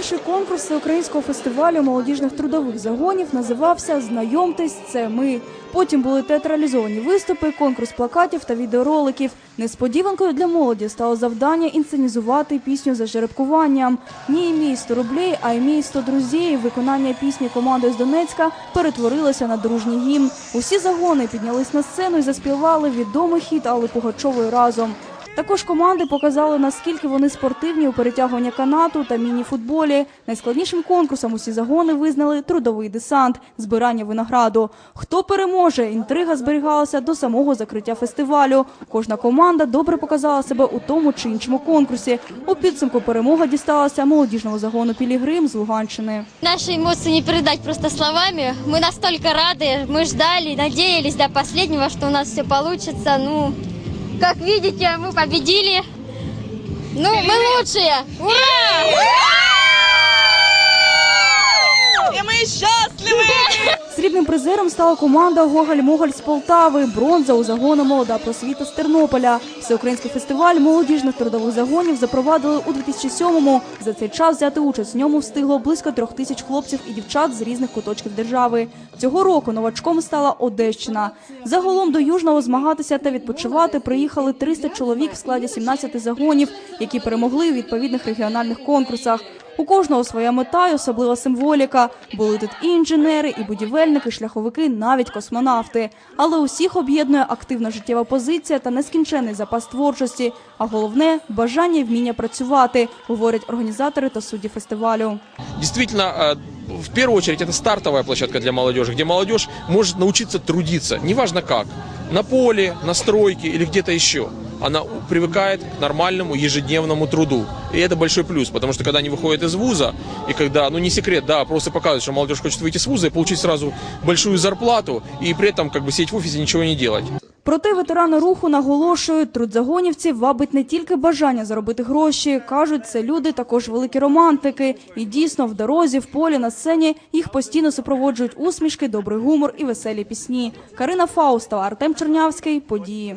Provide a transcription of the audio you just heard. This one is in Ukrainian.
Перший конкурс всеукраїнського фестивалю молодіжних трудових загонів називався Знайомтесь, це ми. Потім були театралізовані виступи, конкурс плакатів та відеороликів. Несподіванкою для молоді стало завдання інсценізувати пісню за жеребкуванням. Ні імій 100 рублей, а імій 100 друзів. Виконання пісні команди з Донецька перетворилося на дружній гімн. Усі загони піднялись на сцену і заспівали відомий хіт Алли Пугачової разом. Також команди показали, наскільки вони спортивні у перетягуванні канату та міні-футболі. Найскладнішим конкурсом усі загони визнали трудовий десант, збирання винограду. Хто переможе? Інтрига зберігалася до самого закриття фестивалю. Кожна команда добре показала себе у тому чи іншому конкурсі. У підсумку перемога дісталася молодіжному загону Пілігрим з Луганщини. Наши эмоции не передать просто словами. Мы настолько рады, мы ждали, надеялись до последнего, что у нас все получится. Ну, как видите, мы победили. Ну, мы лучшие! Ура! І призером стала команда Гоголь-Моголь з Полтави, бронза у загону Молода просвіта з Тернополя. Всеукраїнський фестиваль молодіжних трудових загонів запровадили у 2007-му. За цей час взяти участь в ньому встигло близько трьох тисяч хлопців і дівчат з різних куточків держави. Цього року новачком стала Одещина. Загалом до Южного змагатися та відпочивати приїхали 300 чоловік в складі 17 загонів, які перемогли у відповідних регіональних конкурсах. У кожного своя мета й особлива символіка. Були тут і інженери, і будівельники, шляховики, навіть космонавти. Але усіх об'єднує активна життєва позиція та нескінчений запас творчості. А головне бажання і вміння працювати, говорять організатори та судді фестивалю. Действительно, э, в первую очередь это стартовая площадка для молодежи, где молодежь может научиться трудиться, неважно как, на поле, на стройке или где-то еще Она у- привыкает к нормальному ежедневному труду. И это большой плюс, потому что когда они выходят из вуза, и когда, ну не секрет, да, просто показывают, что молодежь хочет выйти с вуза и получить сразу большую зарплату, и при этом как бы сидеть в офисе и ничего не делать. Проте ветерани руху наголошують, трудзагонівців вабить не тільки бажання заробити гроші. Кажуть, це люди також великі романтики. І дійсно в дорозі, в полі, на сцені їх постійно супроводжують усмішки, добрий гумор і веселі пісні. Карина Фаустова, Артем Чернявський. Події.